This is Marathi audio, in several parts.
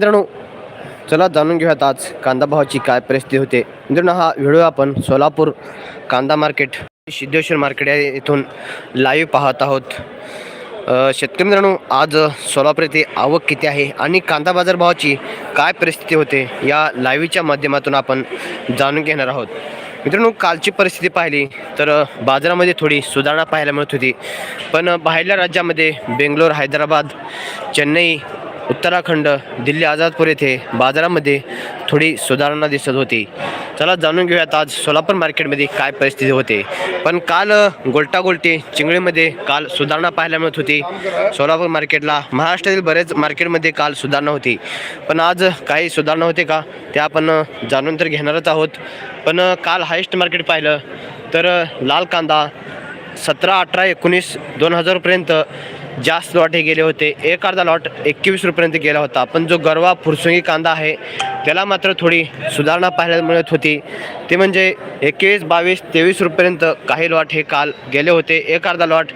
मित्रांनो चला जाणून घेऊयात आज कांदा भावाची काय परिस्थिती होते. मित्रांनो हा व्हिडिओ आपण सोलापूर कांदा मार्केट सिद्धेश्वर मार्केट या येथून लाईव्ह पाहत आहोत. शेतकरी मित्रांनो आज सोलापूर येथे आवक किती आहे आणि कांदा बाजार भावाची काय परिस्थिती होते या लाईव्हच्या माध्यमातून आपण जाणून घेणार आहोत. मित्रांनो कालची परिस्थिती पाहिली तर बाजारामध्ये थोडी सुधारणा पाहायला मिळत होती. पण बाहेरल्या राज्यामध्ये बेंगलोर हैदराबाद चेन्नई उत्तराखंड दिल्ली आझादपूर येथे बाजारामध्ये थोडी सुधारणा दिसत होती. चला जाणून घेऊयात आज सोलापूर मार्केटमध्ये काय परिस्थिती होते. पण काल गोलटागोलटी चिंगळीमध्ये काल सुधारणा पाहायला मिळत होती. सोलापूर मार्केटला महाराष्ट्रातील बरेच मार्केटमध्ये काल सुधारणा होती. पण आज काही सुधारणा होते का? ते आपण जाणून तर घेणारच आहोत. पण काल हायेस्ट मार्केट पाहिलं तर लाल कांदा सतरा अठरा एकोणीस दोन हजारपर्यंत जास्त लॉट हे गेले होते. एक अर्धा लॉट एकवीस रुपयेपर्यंत गेला होता. पण जो गरवा फुरसुंगी कांदा आहे त्याला मात्र थोडी सुधारणा पाहायला मिळत होती. ते म्हणजे एकवीस बावीस तेवीस रुपयेपर्यंत काही लॉट हे काल गेले होते. एक अर्धा लॉट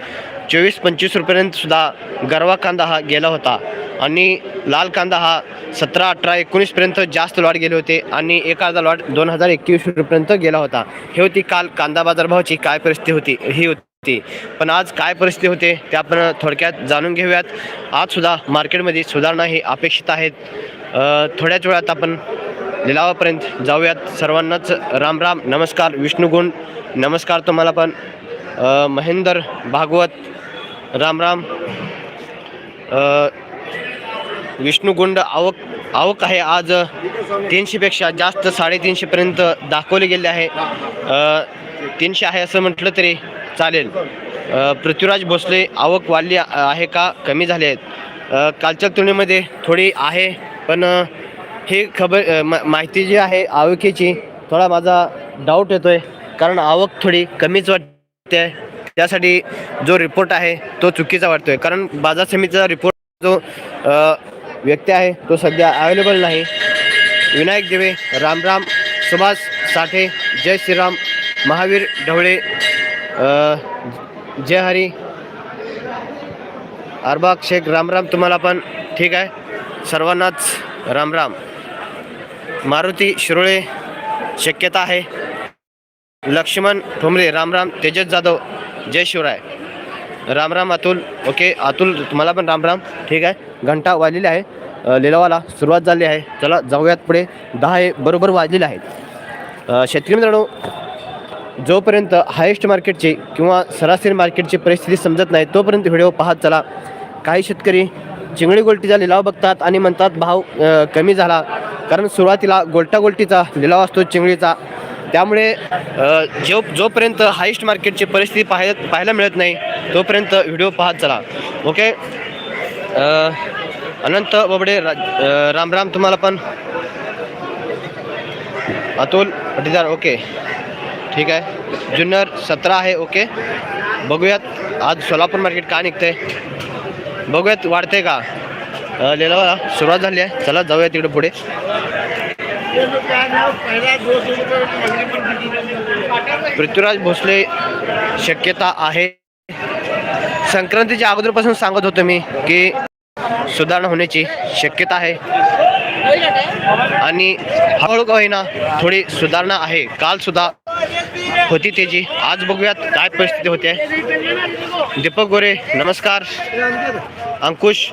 चोवीस पंचवीस रुपयेपर्यंतसुद्धा गरवा कांदा हा गेला होता. आणि लाल कांदा हा सतरा अठरा एकोणीसपर्यंत जास्त लॉट गेले होते. आणि एक अर्धा लॉट दोन हजार एकवीस रुपयेपर्यंत गेला होता. हे होती काल कांदा बाजारभावाची काय परिस्थिती होती ही होती. पण आज काय परिस्थिती होते ते आपण थोडक्यात जाणून घेऊयात. आज सुद्धा मार्केटमध्ये सुधारणा ही अपेक्षित आहेत. थोड्याच वेळात आपण लिलावापर्यंत जाऊयात. सर्वांनाच राम राम. नमस्कार. विष्णुगुण नमस्कार तुम्हाला पण. महेंदर भागवत. राम राम. विष्णुगुंड आवक आवक आहे आज तीनशेपेक्षा जास्त साडेतीनशेपर्यंत दाखवले गेले आहे. तीनशे आहे असं म्हटलं तरी चालेल. पृथ्वीराज भोसले आवक वाढली आहे का? कमी झाले आहेत. कालच्या तुलनेमध्ये थोडी आहे पण हे खबर मा माहिती जी आहे आवकेची थोडा माझा डाऊट येतो आहे कारण आवक थोडी कमीच वाटते. आहे त्यासाठी जो रिपोर्ट आहे तो चुकीचा वाटतो आहे कारण बाजार समितीचा रिपोर्ट जो व्यक्ती आहे तो सध्या अवेलेबल नाही. विनायक देवे रामराम सुभाष साठे जय श्रीराम. महावीर ढवळे जय हरी. अरबाग शेख रामराम तुम्हाला पण ठीक आहे. सर्वांनाच रामराम. मारुती शिरोळे शक्यता आहे. लक्ष्मण ठोंबरे रामराम तेजस जाधव जय शिवराय. रामराम अतुल ओके अतुल तुम्हाला पण रामराम ठीक आहे. घंटा वाजलेली आहे. लिलावाला सुरुवात झाली आहे. चला जाऊयात पुढे. दहा हे बरोबर वाजलेले आहेत. शेतकरी मित्रांनो जोपर्यंत हायेस्ट मार्केटची किंवा सरासरी मार्केटची परिस्थिती समजत नाही तोपर्यंत व्हिडिओ पाहत चला. काही शेतकरी चिंगळी गोल्टीचा लिलाव बघतात आणि म्हणतात भाव कमी झाला. कारण सुरुवातीला गोलटा गोल्टीचा लिलाव असतो चिंगळीचा त्यामुळे जो जोपर्यंत हायेस्ट मार्केटची परिस्थिती पाहाय पाहायला मिळत नाही तोपर्यंत व्हिडिओ पाहत चला. ओके? अनंत बाबडे रा राम रामराम तुम्हाला पण. अतुल पटीदार ओके. ठीक आहे. जुन्नर सतरा आहे ओके बघूयात आज सोलापूर मार्केट का निघतंय. बघूयात वाढते का? अ, लिलावाला सुरुवात झाली आहे. चला जाऊया तिकडे पुढे. पृथ्वीराज भोसले शक्यता आहे. संक्रांतीच्या अगोदरपासून सांगत होतो मी की सुधारणा होण्याची शक्यता आहे. आणि हळूहळू होईना थोडी सुधारणा आहे. काल सुद्धा होती त्याची आज बघूयात काय परिस्थिती होते. दीपक गोरे नमस्कार. अंकुश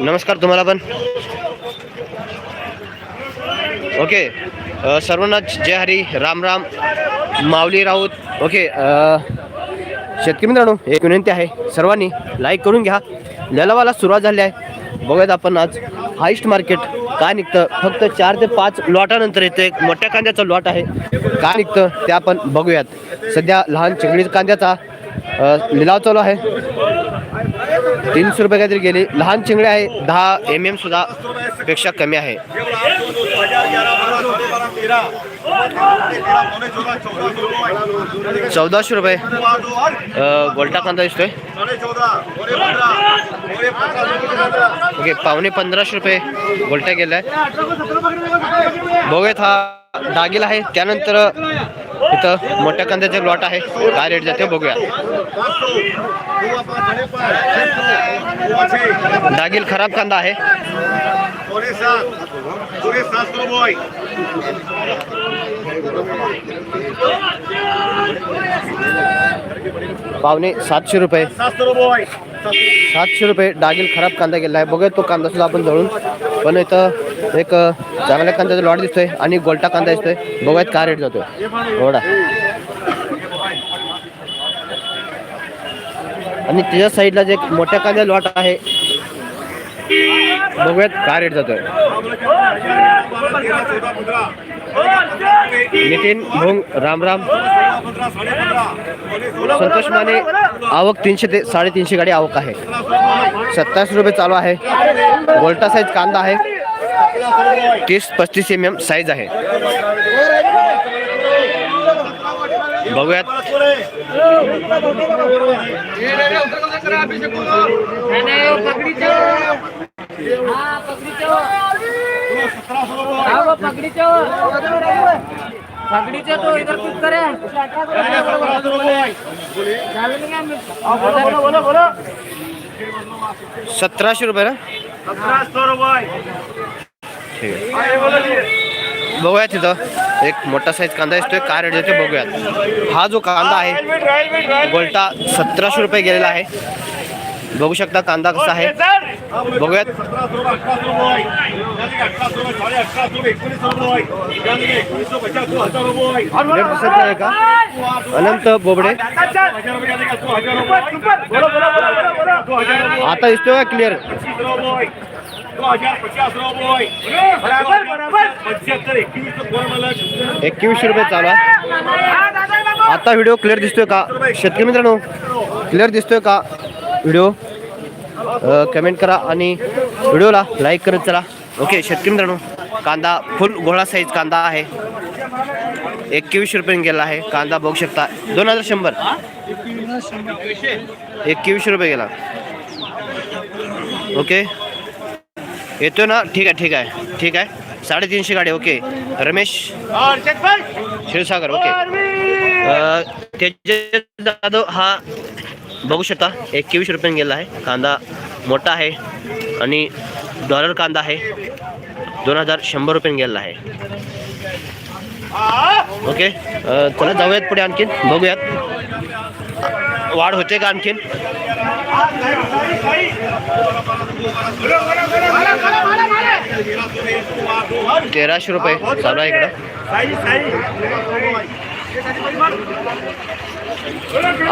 नमस्कार तुम्हाला पण. ओके सर्वांना जय हरी राम राम माऊली राऊत. ओके शेतकरी मित्रांनो एक विनंती आहे सर्वांनी लाईक करून घ्या. ललावाला सुरुवात झाली आहे. बघूयात आपण आज हाईस्ट मार्केट काय निघतं? फक्त चार ते पाच लॉटानंतर येतं एक मोठ्या कांद्याचा लॉट आहे. काय निघतं? ते आपण बघूयात. सध्या लहान चिंगडी कांद्याचा लिलाव चालू आहे. तीनशे रुपये काहीतरी गेले. लहान चिंगडी आहे. दहा एम एम सुद्धा पेक्षा कमी आहे. चौदाशे रुपये. गोलटा कांदा दिसतोय. ओके पावणे पंधराशे रुपये गोलट्या गेलाय. बघूयात हा दागिल आहे. त्यानंतर इथं मोठ्या कांद्याचे लॉट आहे. काय रेट जाते बघूया. दागील खराब कांदा आहे. पावणे सातशे रुपये. सातशे रुपये डागिल खराब कांदा गेला आहे. बघूया तो कांदा सुद्धा आपण जळून पण इथं एक चांगल्या कांद्याचा लॉट दिसतोय आणि गोलटा कांदा दिसतोय. बघूयात का रेट जातोय. एवढा. आणि त्याच्या साईडला जे एक मोठ्या कांद्या लॉट आहे. बघूयात काय रेट जातोय. नितीन भोंग राम राम संतोष माने आवक तीनशे ते साडेतीनशे गाडी आवक आहे. सत्तावीस रुपये चालू आहे. गोल्टा साईज कांदा आहे. तीस पस्तीस एम एम साईज आहे. बघूयात. पगड़ीचे तो इधर कुछ करे सतराशे रुपये ना? ठीक आहे. बघूया तिथं. एक मोठा साईज कांदा दिसतोय. काय रेट देते बघूयात. हा जो कांदा आहे गोल्टा सतराशे रुपये गेलेला आहे. बघू शकता कांदा कसा आहे. बघूयात. रेट दिसत नाही का? अनंत बोबडे. आता दिसतोय का क्लिअर एकवीसशे रुपये चालू आहे. आता व्हिडिओ क्लिअर दिसतोय का? शेतकरी मित्रांनो क्लिअर दिसतोय का? व्हिडिओ कमेंट करा आणि व्हिडिओला लाईक करत चला. ओके शेतकरी मित्रांनो कांदा फुल गोळा साईज कांदा आहे. एकवीसशे रुपये गेला आहे. कांदा बघू शकता. दोन हजार शंभर. एकवीसशे रुपये गेला. ओके येतो ना? ठीक आहे ठीक आहे. ठीक आहे. साडेतीनशे गाडी ओके रमेश क्षीरसागर ओके अ, तेजस जाधव हा बघू शकता एकवीस रुपयाने गेला आहे. कांदा मोठा आहे आणि डॉलर कांदा आहे. दोन हजार शंभर रुपयाने गेला आहे. ओके चला जाऊयात पुढे आणखीन. बघूयात. वाढ होते का आणखीन? तेराशे रुपये चालू आहे इकडं.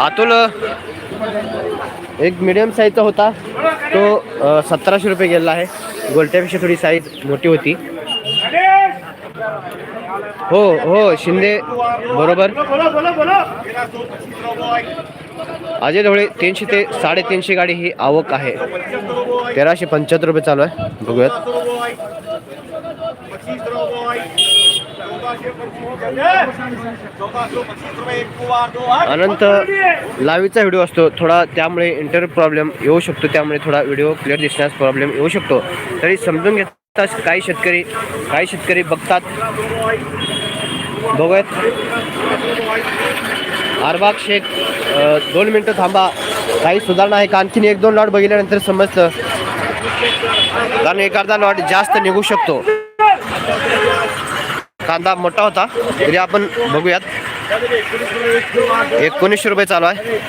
अतुल एक मिडियम साईजचा होता. तो सतराशे रुपये गेलेला आहे. गोलट्यापेक्षा थोडी साईज मोठी होती. हो हो शिंदे बरोबर. अजय ढवळे तीनशे ते साडेतीनशे गाडी ही आवक आहे. तेराशे पंच्याहत्तर रुपये चालू आहे. बघूयात. अनंत लावीचा व्हिडिओ असतो. थोडा त्यामुळे इंटर प्रॉब्लेम येऊ शकतो. त्यामुळे थोडा व्हिडिओ क्लिअर दिसण्यास प्रॉब्लेम येऊ शकतो. तरी समजून घेतात काही शेतकरी काही शेतकरी बघतात. बघूयात. आरबाग शेख दोन मिनटं थांबा. काही सुधारणा आहे का? आणखीन एक दोन लॉट बघितल्यानंतर समजतं. कारण एखादा लॉट जास्त निघू शकतो. कांदा मोठा होता तरी आपण बघूयात. एकोणीसशे रुपये चालू आहे.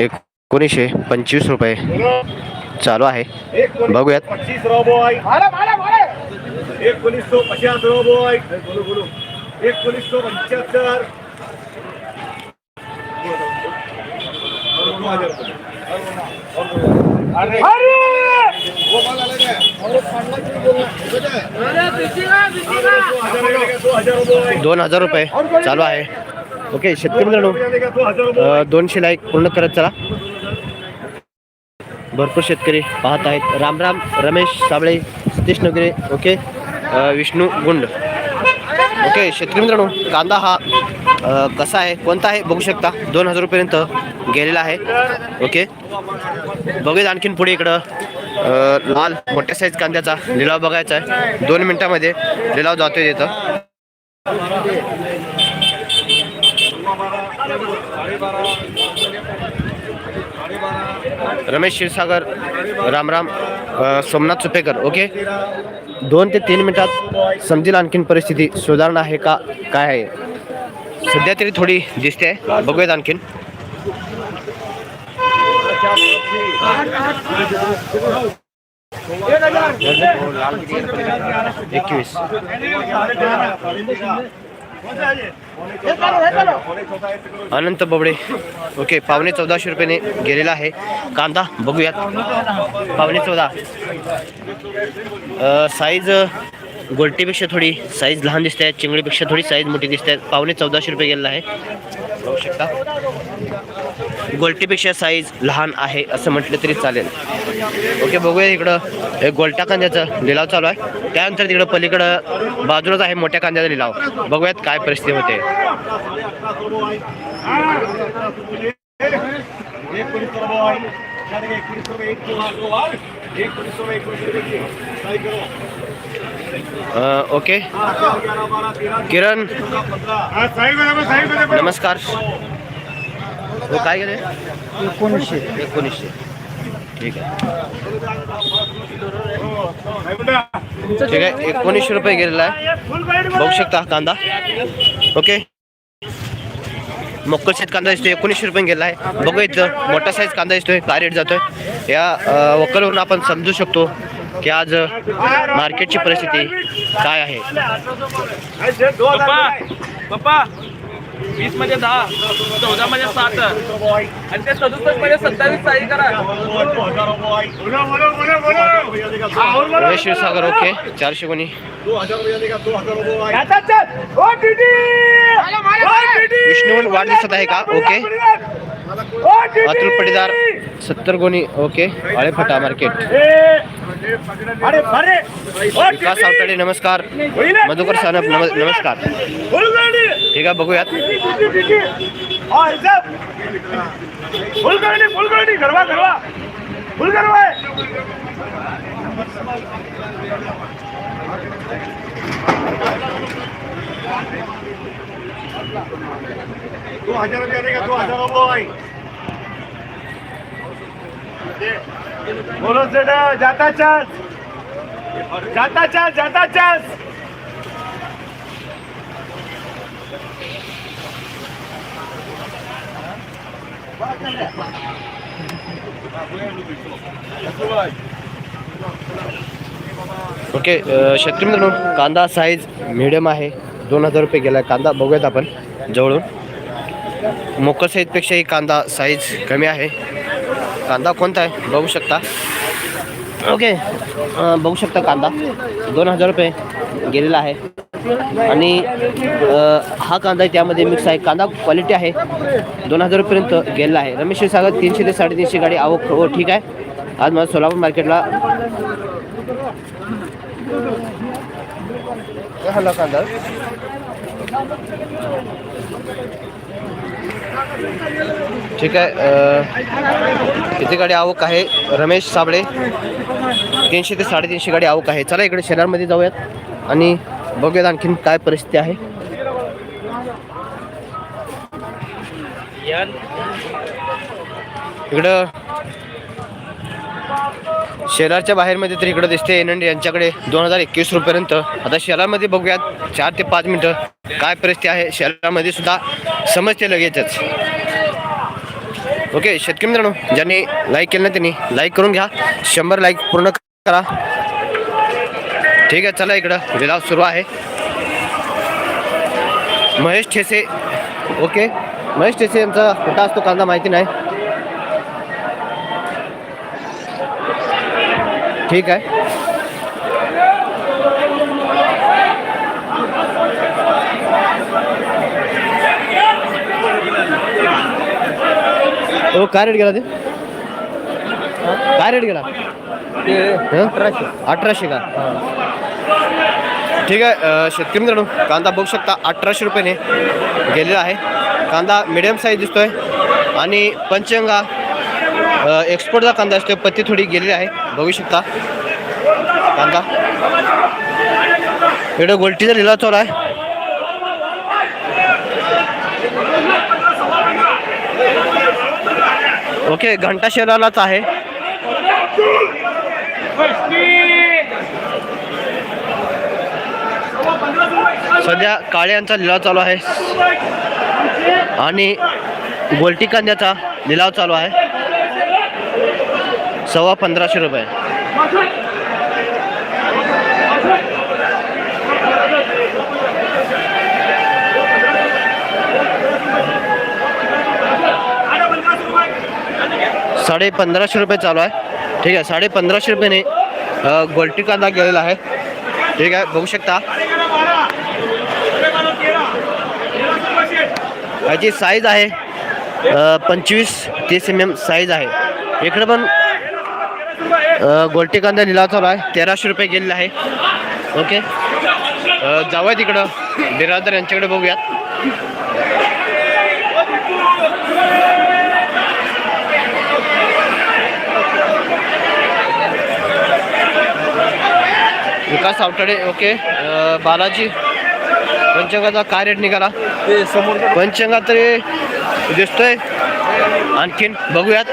एकोणीसशे एकोणीसशे पंचवीस रुपये. चालू आहे. बघूयात. पचास पंच्याहत्तर. दोन हजार रुपये चालू आहे. ओके शेतकरी मित्रांनो दोनशे लाईक पूर्ण करत चला. भरपूर शेतकरी पाहत आहेत. राम राम रमेश साबळे सतीश नगरे ओके. विष्णू गुंड. ओके शेतकरी मित्रांनो कांदा हा कसा आहे? कोणता आहे? बघू शकता. दोन हजार रुपयेपर्यंत गेलेला आहे. ओके. बघूया आणखीन पुढे इकडं. लाल मोठ्या साईज कांद्याचा लिलाव बघायचा आहे. दोन मिनिटामध्ये लिलाव जातोय तिथं. रमेश क्षीरसागर रामराम अ, सोमनाथ सुपेकर ओके? दोन ते तीन मिनिटात समजेल आणखीन परिस्थिती सुधारणा आहे का काय आहे? सध्या तरी थोडी दिसते आणखीन. एकवीस. अनंत बबडे. ओके पावणे चौदाशे रुपयाने गेलेला आहे. कांदा बघूयात. पावणे चौदा. साईज गोलटीपेक्षा थोडी साईज लहान दिसते चिंगडीपेक्षा थोडी साईज मोठी दिसते पावणे चौदाशे रुपये गेलेला आहे. बघू शकता. गोल्टीपेक्षा साईज लहान आहे असं म्हटलं तरी चालेल. ओके बघूया इकडं. हे गोलट्या कांद्याचा लिलाव चालू आहे. त्यानंतर तिकडं पलीकडं बाजूलाच आहे मोठ्या कांद्याचा लिलाव. बघूयात काय परिस्थिती होते. ओके. किरण. नमस्कार. हो काय गेले एकोणीसशे. एकोणीसशे. ठीक आहे. ठीक आहे एकोणीसशे रुपये गेलेला आहे. बघू शकता कांदा. ओके. मोक्कल साईज कांदा दिसतोय एकोणीसशे रुपये गेला आहे. बघू इथं मोठा साईज कांदा दिसतोय काय रेट जातोय. या अं, वक्कलवरून आपण समजू शकतो की आज मार्केटची परिस्थिती काय आहे. वीसमध्ये दहा चौदा मध्ये सात. आणि ते सदुसष्टमध्ये सत्तावीस साई करा. क्षीरसागर ओके. चारशे कोणी. दो हजार रुपया देगा दो हजार रुपये विष्णुवन वाढदिवसात आहे का? ओके. अतुल पटीदार सत्तर गोणी ओके. आळेफाटा मार्केट. विकास आवटाडे नमस्कार। मधुकर सानप नम नमस्कार। ठीक आहे बघूयात फुलकर्णी फुलकर्णी गरबा गरबा फुल गरबा दो हजार रुपया देगा दो हजार रुपये बोलो सेटा जाता चांस. जाता चांस जाता चांस. ओके अ, शेतकरी मित्रांनो कांदा साईज मिडियम आहे. दोन हजार रुपये गेला कांदा. बघूयात आपण जवळून. मोकळ साईजपेक्षाही कांदा साईज कमी आहे. कांदा कोणता आहे? बघू शकता. ओके. बघू शकता कांदा. दोन हजार रुपये गेलेला आहे. आणि हा कांदा आहे त्यामध्ये मिक्स आहे. कांदा क्वालिटी आहे. दोन हजारपर्यंत गेलेला आहे. रमेश सागर तीनशे ते साडेतीनशे गाडी आवक हो ठीक आहे. आज मला सोलापूर मार्केटला हॅलो कांदा. ठीक आहे किती गाडी आवक आहे? रमेश साबळे तीनशे ते साडेतीनशे गाडी आवक आहे. चला इकडे शेलारमध्ये जाऊयात आणि बघूयात आणखीन काय परिस्थिती आहे. इकडं शेलारच्या बाहेरमध्ये तर इकडं दिसते. एन यांच्याकडे दोन हजार एकवीस रुपयेपर्यंत. आता शेलारमध्ये बघूयात चार ते पाच मिनटं. काय परिस्थिती आहे? शहरामध्ये सुद्धा समजते लगेचच. ओके शेतकरी मित्रांनो ज्यांनी लाईक केलं नाही त्यांनी लाईक करून घ्या. शंभर लाईक पूर्ण करा. ठीक आहे चला इकडं. लिलाव सुरू आहे. महेश ठेसे. ओके महेश ठेसे यांचा कुठं असतो कांदा माहिती नाही. ठीक आहे. हो काय रेट गेला ते? काय रेट गेला अठराशे. अठराशे का? ठीक आहे शेतकरी मित्रांनो कांदा बघू शकता अठराशे रुपयाने गेलेला आहे. कांदा मिडियम साईज दिसतोय आणि पंचगंगा अ, एक्सपोर्टचा कांदा असतो पत्ती थोडी गेलेली आहे. बघू शकता. कांदा. इकडं गोलटीचा लिलाव चालू आहे. ओके घंटा शहरालाच आहे. सध्या काळे यांचा लिलाव चालू आहे. आणि गोलटी कांद्याचा लिलाव चालू आहे. सव्वा पंधराशे रुपये. साडे पंधराशे रुपये चालू आहे. ठीक आहे साडे पंधराशे रुपयाने अ, गोलटी कांदा गेलेला आहे. ठीक आहे बघू शकता. याची साईज आहे पंचवीस तीस एम एम साईज आहे. इकडे पण अ, गोलटी कांदा लिलाव चालू आहे. तेराशे रुपये गेलेला आहे. ओके. जाऊया तिकडं. बिरादर यांच्याकडे बघूयात विकास आवटाडे ओके. बालाजी पंचंगाचा काय रेट निघाला? पंचंगा तरी दिसतोय. आणखीन बघूयात.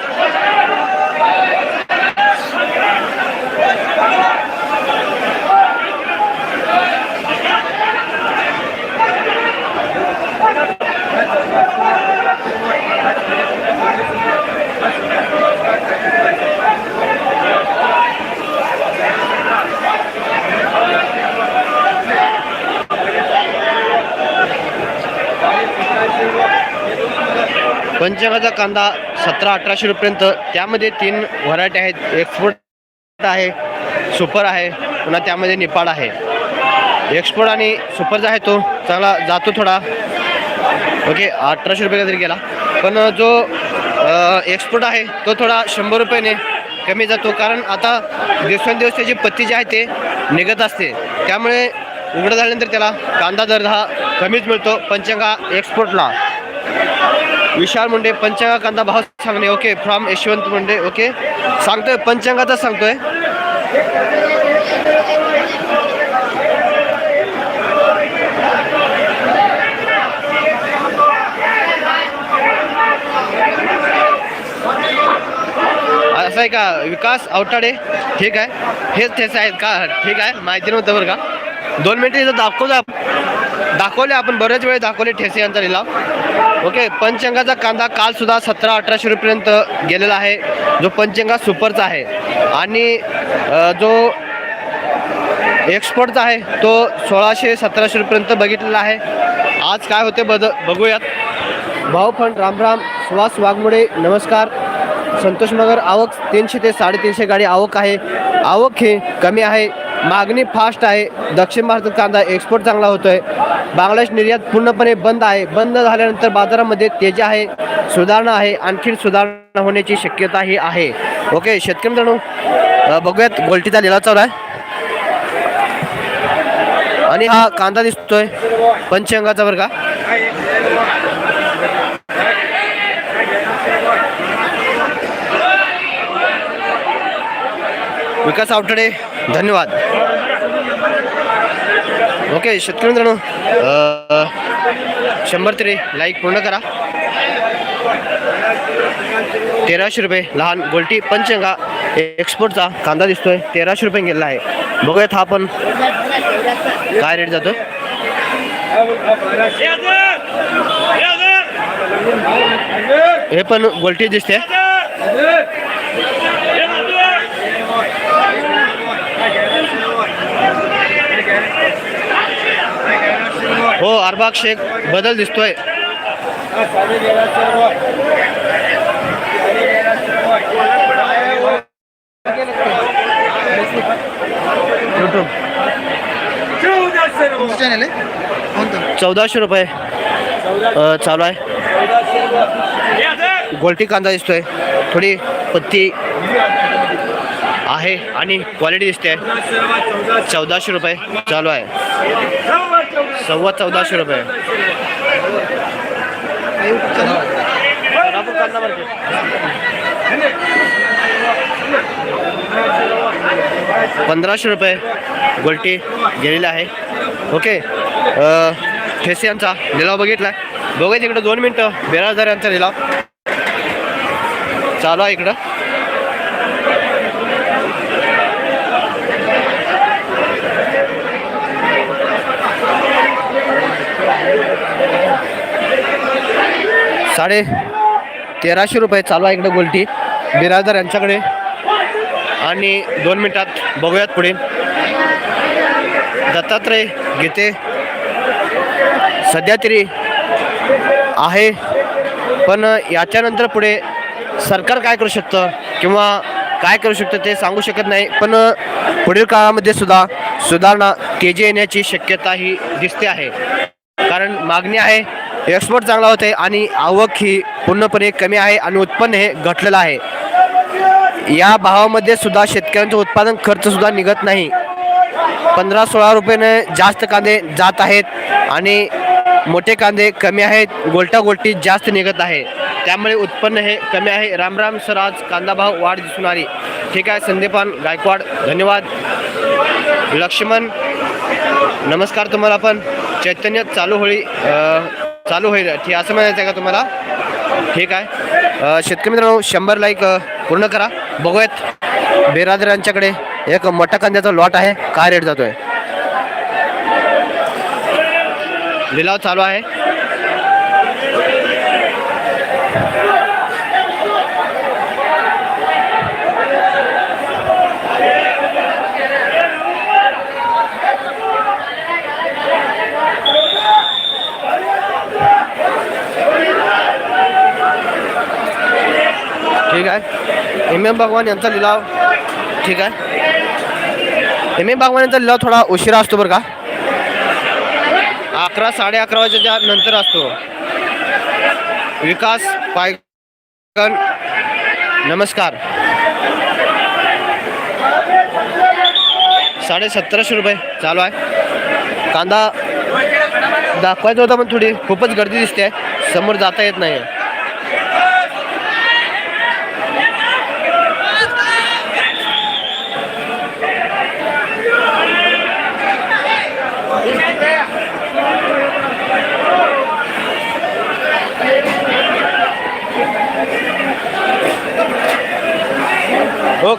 पंचंगाचा कांदा सतरा अठराशे रुपयेपर्यंत. त्यामध्ये तीन व्हरायटी आहेत. एक्सपोर्ट आहे सुपर आहे पुन्हा त्यामध्ये निपाड आहे. एक्सपोर्ट आणि सुपरचा आहे तो चांगला जातो थोडा. ओके अठराशे रुपये तरी गेला. पण जो एक्सपोर्ट आहे तो थोडा शंभर रुपयाने कमी जातो. कारण आता दिवसेंदिवस त्याची पत्ती जी आहे ते निघत असते. त्यामुळे उघडं झाल्यानंतर त्याला कांदा दर हा कमीच मिळतो. पंचंगा एक्सपोर्टला विशाल मुंडे पंचांगा कांदा भाव सांगणे okay. From Yashwant Munde okay. सांगतोय पंचांगाचा सांगतोय. असं आहे का? विकास आवटाडे ठीक आहे. हेच तेच आहेत का? ठीक आहे माहिती नव्हतं बरं का. दोन मिनिटं इथं दाखवतो दाखवले आपण बरेच वेळ दाखवले ठेसे यांचा लिलाव. ओके पंचंगाचा कांदा काल सुद्धा सतरा अठराशे रुपयेपर्यंत गेलेला आहे. जो पंचंगा सुपरचा आहे. आणि जो एक्सपोर्टचा आहे तो सोळाशे सतराशे रुपयेपर्यंत बघितलेला आहे. आज काय होते बद बघूयात. भाऊफंड रामराम सुहास वाघमोडे नमस्कार. संतोष मगर आवक तीनशे ते साडेतीनशे गाडी आवक आहे. आवक हे कमी आहे. मागणी फास्ट आहे. दक्षिण भारतात कांदा एक्सपोर्ट चांगला होतो आहे बांगलादेश निर्यात पूर्णपणे बंद आहे. बंद झाल्यानंतर बाजारामध्ये तेजी आहे सुधारणा आहे आणखीन सुधारणा होण्याची शक्यताही आहे. ओके शेतकरी मित्रांनो बघूयात गोल्टीचा लिलाव चालू आहे. आणि हा कांदा दिसतोय पंचंगाचा बरं का. विकास आवटडे धन्यवाद. ओके शेतकरी मित्रांनो अ, शंभर तरी लाईक पूर्ण करा. तेराशे रुपये लहान गोल्टी पंचंगा एक्सपोर्टचा कांदा दिसतोय. तेराशे रुपये गेलेला आहे. बघूयात हा पण काय रेट जातो हे पण गोल्टी दिसते. हो शेख बदल दिसतोय. चॅनल आहे चौदाशे रुपये चालू आहे. गोलटी कांदा दिसतोय. थोडी पत्ती आहे आणि क्वालिटी दिसते. चौदाशे रुपये चालू आहे. सव्वा चौदाशे रुपये. पंधराशे रुपये गोल्टी गेलेली आहे. ओके. ठेसे यांचा लिलाव बघितला बघायचं इकडं दोन मिनटं बेराजदार यांचा लिलाव. चालू आहे इकडं. साडे तेराशे रुपये चालू आहे इकडे गोलटी. बिराजदार यांच्याकडे. आणि दोन मिनिटात बघूयात पुढे. दत्तात्रय गीते सध्या तरी आहे. पण याच्यानंतर पुढे सरकार काय करू शकतं किंवा काय करू शकतं ते सांगू शकत नाही. पण पुढील काळामध्ये सुद्धा सुधारणा तेजी येण्याची शक्यता ही दिसते आहे. कारण मागणी आहे एक्सपोर्ट चांगला होते आणि आवक ही पूर्णपणे कमी आहे आणि उत्पन्न हे घटलेलं आहे. या भावामध्ये सुद्धा शेतकऱ्यांचं उत्पादन खर्च सुद्धा निघत नाही. पंधरा सोळा रुपयाने जास्त कांदे जात आहेत आणि मोठे कांदे कमी आहेत गोलटा गोलटी जास्त निघत आहे. त्यामुळे उत्पन्न हे कमी आहे. रामराम सर आज कांदा भाव वाढ दिसून आली ठीक आहे संदीपान गायकवाड धन्यवाद. लक्ष्मण नमस्कार तुम्हाला पण. चैतन्य चालू होळी चालू होईल. ठीक असं म्हणायचं आहे का तुम्हाला? ठीक आहे. शेतकरी मित्रांनो शंभर लाईक पूर्ण करा. बघूयात. बिरादरांच्याकडे एक मोठा कांद्याचा लॉट आहे. काय रेट जातोय? लिलाव चालू आहे ठीक आहे एम एम भगवान यांचा लिलाव ठीक आहे? एम एम भगवान यांचा लिलाव थोडा उशिरा असतो बरं का? अकरा साडे अकरा वाजेच्या नंतर असतो. विकास पायकन नमस्कार. साडे सतराशे रुपये चालू आहे. कांदा दाखवायचा होता पण थोडी खूपच गर्दी दिसते. समोर जाता येत नाही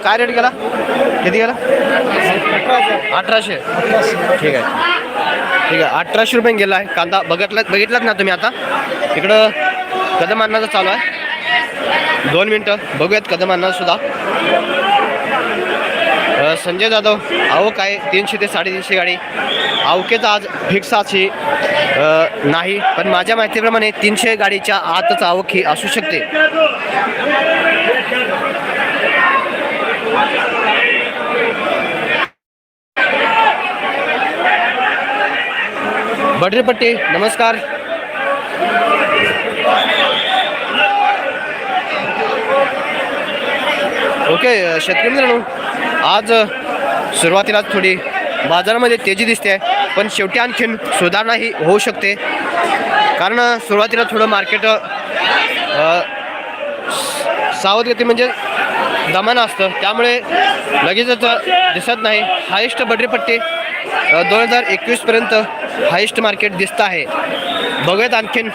काय रेट गेला? किती गेला? अठराशे. ठीक आहे. ठीक आहे. अठराशे रुपये गेला आहे. कांदा बघितला बघितलात ना तुम्ही आता? इकडं कदम अन्नाचं चालू आहे. दोन मिनटं. बघूयात कदम अन्ना सुद्धा. संजय जाधव आवक आहे तीनशे ते साडेतीनशे गाडी. अवकेच आज फिक्स अशी नाही. पण माझ्या माहितीप्रमाणे तीनशे गाडीच्या आतच आवक ही असू शकते. बडरेपट्टी नमस्कार. ओके शेतकरी मित्रांनो आज सुरुवातीलाच थोडी बाजारामध्ये तेजी दिसते पण शेवटी आणखीन सुधारणा ही होऊ शकते. कारण सुरुवातीला थोडं मार्केट सावधगती म्हणजे दमानं असतं. त्यामुळे लगेचच दिसत नाही. हायेस्ट बटरीपट्टी दोन हजार एकवीसपर्यंत हायेस्ट मार्केट दिसतं आहे. बघूयात आणखीन.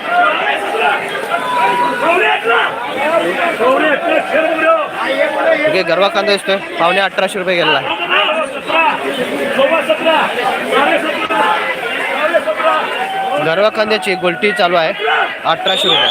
ओके गरवा कांदा दिसतोय. पावणे अठराशे रुपये गेलेला आहे. गरवा कांद्याची गोलटी चालू आहे. अठराशे रुपये.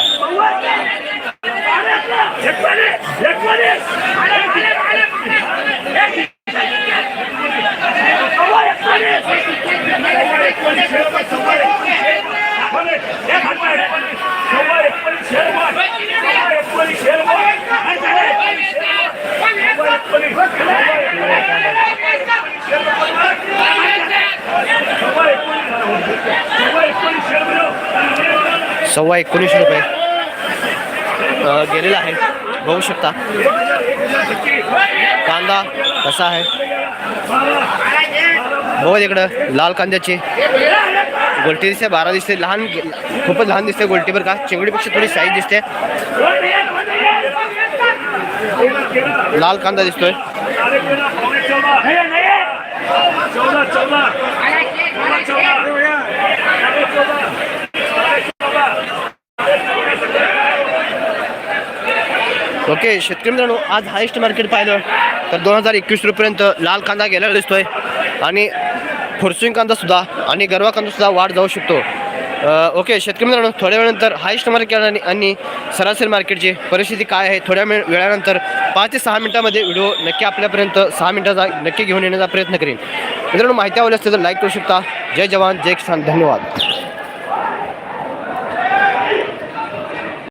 सव्वा एकोणीसशे रुपये. गेलेला आहे. बघू शकता. कांदा कसा आहे? बघा तिकडं. लाल कांद्याची. गोलटी दिसते. बारा दिसते. लहान खूपच लहान दिसते गोलटीवर का. चिंगडीपेक्षा थोडी साईज दिसते. लाल कांदा दिसतोय. ओके शेतकरी मित्रांनो आज हायेस्ट मार्केट पाहिलं तर दोन हजार एकवीस रुपयेपर्यंत लाल कांदा गेलेला दिसतोय. आणि फुरसिंग कांदा सुद्धा आणि गरवा कांदा सुद्धा वाढ जाऊ शकतो. ओके शेतकरी मित्रांनो थोड्या वेळानंतर हायस्ट मार्केट आणि आणि सरासरी मार्केटची परिस्थिती काय आहे? थोड्या वेळ वेळानंतर पाच ते सहा मिनिटामध्ये व्हिडिओ नक्की आपल्यापर्यंत सहा मिनिटाचा नक्की घेऊन येण्याचा प्रयत्न करेन. मित्रांनो माहिती आवडली असते तर लाईक करू शकता. जय जवान जय किसान धन्यवाद.